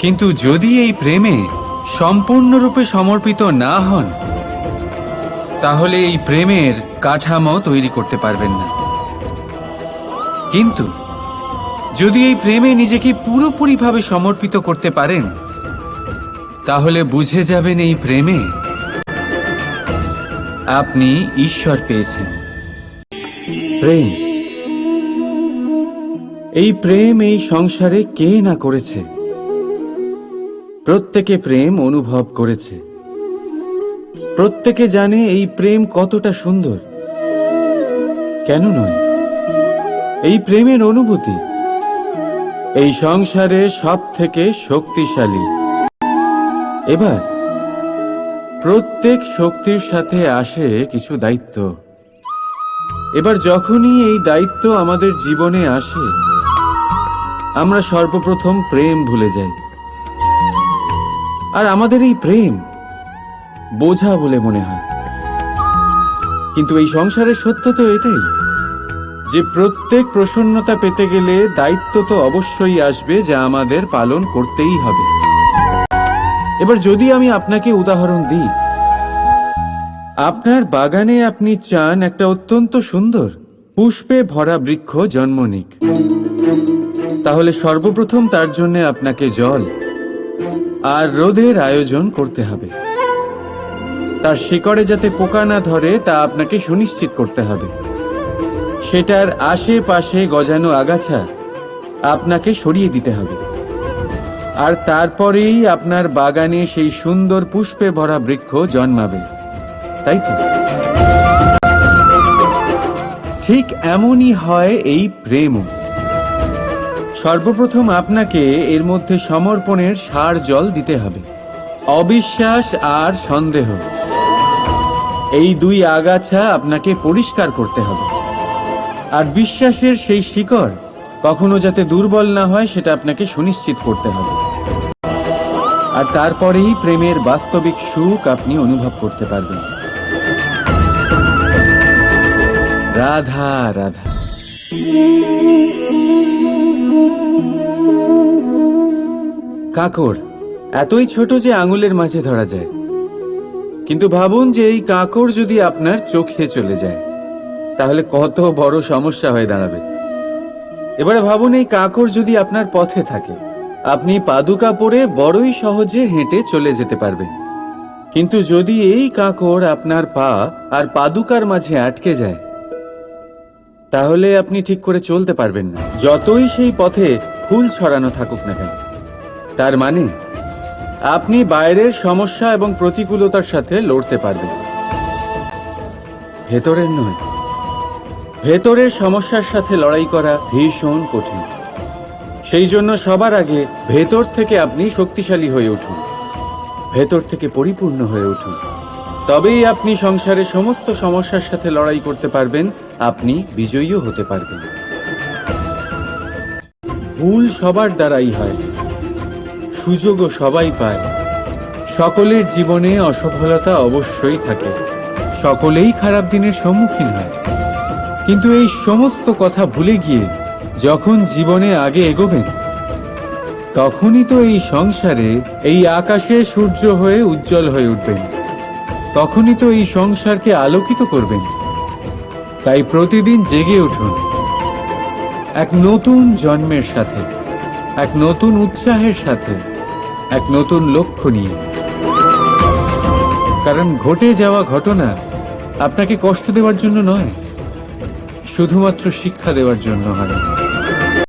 কিন্তু যদি এই প্রেমে সম্পূর্ণরূপে সমর্পিত না হন, তাহলে এই প্রেমের কাঠামো তৈরি করতে পারবেন না। কিন্তু যদি এই প্রেমে নিজেকে পুরোপুরিভাবে সমর্পিত করতে পারেন, তাহলে বুঝে যাবেন এই প্রেমে আপনি ঈশ্বর পেয়েছেন। প্রেম। এই প্রেম এই সংসারে কে না করেছে? প্রত্যেকে প্রেম অনুভব করেছে। প্রত্যেকে জানে এই প্রেম কতটা সুন্দর। কেন নয়? এই প্রেমের অনুভূতি। এই সংসারে সব থেকে শক্তিশালী। এবার, প্রত্যেক শক্তির সাথে আসে কিছু দায়িত্ব। এবার যখনই এই দায়িত্ব আমাদের জীবনে আসে, আমরা সর্বপ্রথম প্রেম ভুলে যাই। আর আমাদের এই প্রেম বোঝা বলে মনে হয়। কিন্তু এই সংসারের সত্য তো এটাই যে প্রত্যেক প্রসন্নতা পেতে গেলে দায়িত্ব তো অবশ্যই আসবে যা আমাদের পালন করতেই হবে। এবার যদি আমি আপনাকে উদাহরণ দিই, আপনার বাগানে আপনি চান একটা অত্যন্ত সুন্দর পুষ্পে ভরা বৃক্ষ জন্ম নিক। তাহলে সর্বপ্রথম তার জন্য আপনাকে জল আর রোদের আয়োজন করতে হবে। তার শিকড়ে যাতে পোকা না ধরে, তা আপনাকে সুনিশ্চিত করতে হবে। সেটার আশেপাশে গজানো আগাছা আপনাকে সরিয়ে দিতে হবে। আর তারপরেই আপনার বাগানে সেই সুন্দর পুষ্পে ভরা বৃক্ষ জন্মাবে। তাই তো? ঠিক এমনই হয় এই প্রেমও সর্বপ্রথম আপনাকে এর মধ্যে সমর্পণের সার জল দিতে হবে। অবিশ্বাস আর সন্দেহ। এই দুই আগাছা আপনাকে পরিষ্কার করতে হবে। আর বিশ্বাসের সেই শিকড় কখনো যাতে দুর্বল না হয়, সেটা আপনাকে সুনিশ্চিত করতে হবে। আর তারপরেই প্রেমের বাস্তবিক সুখ আপনি অনুভব করতে পারবেন। রাধা রাধা। কাকড় এতই ছোট যে আঙুলের মাঝে ধরা যায়। কিন্তু ভাবুন যে এই কাকর যদি আপনার চোখে চলে যায়, তাহলে কত বড় সমস্যা হয়ে দাঁড়াবে। এবারে ভাবুন এই কাকর যদি আপনার পথে থাকে, আপনি পাদুকা পরে বড়ই সহজে হেঁটে চলে যেতে পারবেন। কিন্তু যদি এই কাকর আপনার পা আর পাদুকার মাঝে আটকে যায় তাহলে আপনি ঠিক করে চলতে পারবেন না। যতই সেই পথে ফুল ছড়ানো থাকুক না কেন। তার মানে আপনি বাইরের সমস্যা এবং প্রতিকূলতার সাথে লড়তে পারবেন ভেতরের নয়, ভেতরের সমস্যার সাথে লড়াই করা ভীষণ কঠিন। সেই জন্য সবার আগে ভেতর থেকে আপনি শক্তিশালী হয়ে উঠুন। ভেতর থেকে পরিপূর্ণ হয়ে উঠুন। তবেই আপনি সংসারে সমস্ত সমস্যার সাথে লড়াই করতে পারবেন, আপনি বিজয়ীও হতে পারবেন। ভুল সবার দ্বারাই হয়, সুযোগও সবাই পায়। সকলের জীবনে অসফলতা অবশ্যই থাকে, সকলেই খারাপ দিনের সম্মুখীন হয়। কিন্তু এই সমস্ত কথা ভুলে গিয়ে যখন জীবনে আগে এগোবেন, তখনই তো এই সংসারে, এই আকাশে সূর্য হয়ে উজ্জ্বল হয়ে উঠবেন। তখনই তো এই সংসারকে আলোকিত করবেন। তাই প্রতিদিন জেগে উঠুন। এক নতুন জন্মের সাথে, এক নতুন উৎসাহের সাথে, এক নতুন লক্ষ্য নিয়ে। কারণ ঘটে যাওয়া ঘটনা আপনাকে কষ্ট দেওয়ার জন্য নয়, শুধুমাত্র শিক্ষা দেওয়ার জন্য হয়।